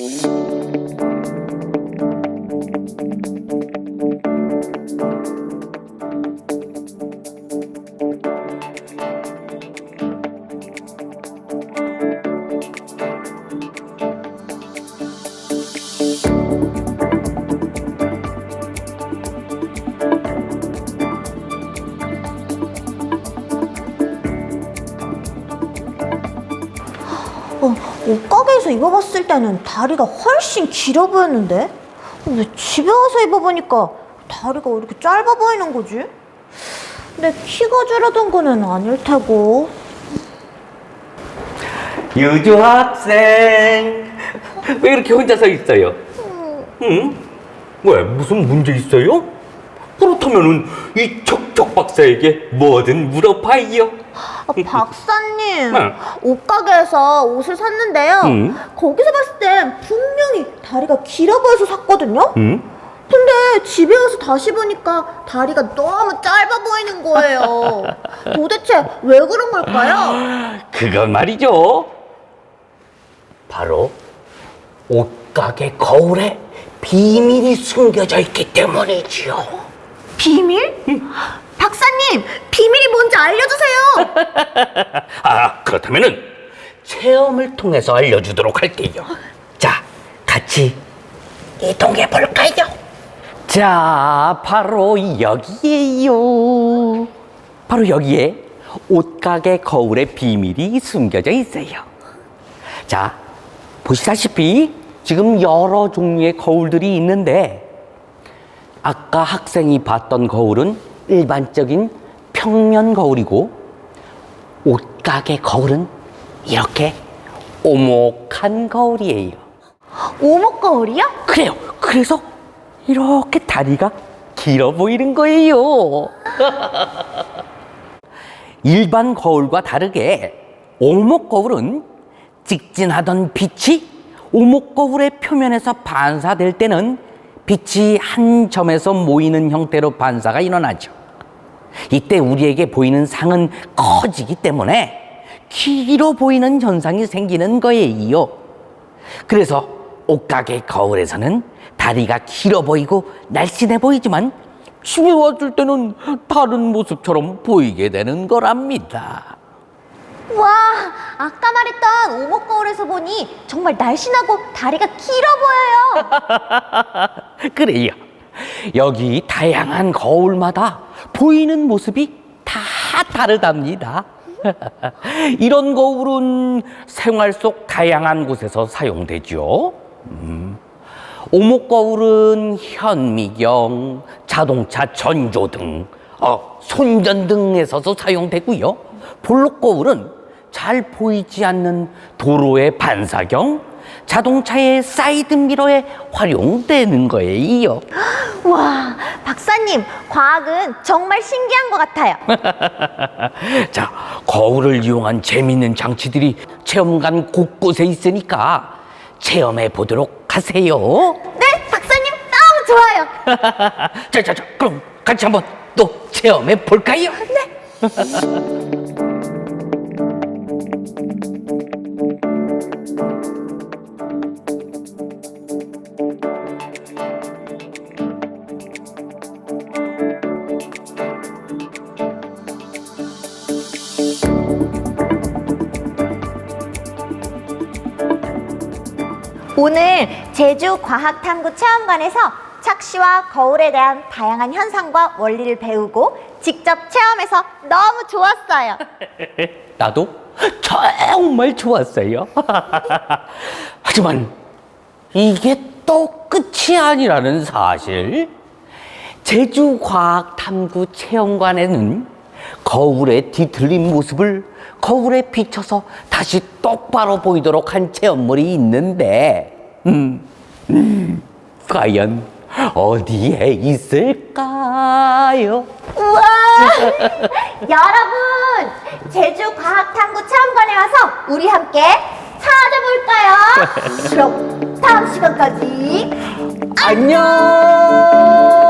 Música 어, 옷가게에서 입어봤을 때는 다리가 훨씬 길어 보였는데 어, 왜 집에 와서 입어보니까 다리가 왜 이렇게 짧아 보이는 거지? 내 키가 줄어든 거는 아닐 테고 유주 학생 왜 이렇게 혼자 서 있어요? 응? 왜 무슨 문제 있어요? 그렇다면은 이 척척 박사에게 뭐든 물어봐요. 아, 박사님 네. 옷가게에서 옷을 샀는데요 음. 거기서 봤을 땐 분명히 다리가 길어 보여서 샀거든요 응? 근데 집에 와서 다시 보니까 다리가 너무 짧아 보이는 거예요 도대체 왜 그런 걸까요? 그건 말이죠. 바로 옷가게 거울에 비밀이 숨겨져 있기 때문이지요. 비밀? 박사님 비밀이 뭔지 알려주세요 아 그렇다면은 체험을 통해서 알려주도록 할게요. 자, 같이 이동해 볼까요? 자, 바로 여기에요. 바로 여기에 옷가게 거울의 비밀이 숨겨져 있어요. 자, 보시다시피 지금 여러 종류의 거울들이 있는데 아까 학생이 봤던 거울은 일반적인 평면 거울이고 옷가게 거울은 이렇게 오목한 거울이에요. 오목 거울이요? 그래요. 그래서 이렇게 다리가 길어 보이는 거예요. 일반 거울과 다르게 오목 거울은 직진하던 빛이 오목 거울의 표면에서 반사될 때는 빛이 한 점에서 모이는 형태로 반사가 일어나죠. 이때 우리에게 보이는 상은 커지기 때문에 길어 보이는 현상이 생기는 거예요. 그래서 옷가게 거울에서는 다리가 길어 보이고 날씬해 보이지만 집에 왔을 때는 다른 모습처럼 보이게 되는 거랍니다. 와 아까 말했던 오목 거울에서 보니 정말 날씬하고 다리가 길어 보여요 그래요. 여기 다양한 거울마다 보이는 모습이 다 다르답니다. 이런 거울은 생활 속 다양한 곳에서 사용되죠. 음. 오목 거울은 현미경, 자동차 전조 등, 어, 손전 등에서도 사용되고요. 볼록 거울은 잘 보이지 않는 도로의 반사경, 자동차의 사이드 미러에 활용되는 거예요. 와 박사님 과학은 정말 신기한 것 같아요 자, 거울을 이용한 재미있는 장치들이 체험관 곳곳에 있으니까 체험해 보도록 하세요. 네 박사님 너무 좋아요 자, 자, 자, 그럼 같이 한번 또 체험해 볼까요? 네. 오늘 제주 과학탐구 체험관에서 착시와 거울에 대한 다양한 현상과 원리를 배우고 직접 체험해서 너무 좋았어요. 나도 정말 좋았어요. 하지만 이게 또 끝이 아니라는 사실. 제주과학탐구 체험관에는 거울에 뒤틀린 모습을 거울에 비춰서 다시 똑바로 보이도록 한 체험물이 있는데, 음, 음, 과연 어디에 있을까요? 우와! 여러분, 제주 과학탐구 체험관에 와서 우리 함께 찾아볼까요? 그럼 다음 시간까지 안녕!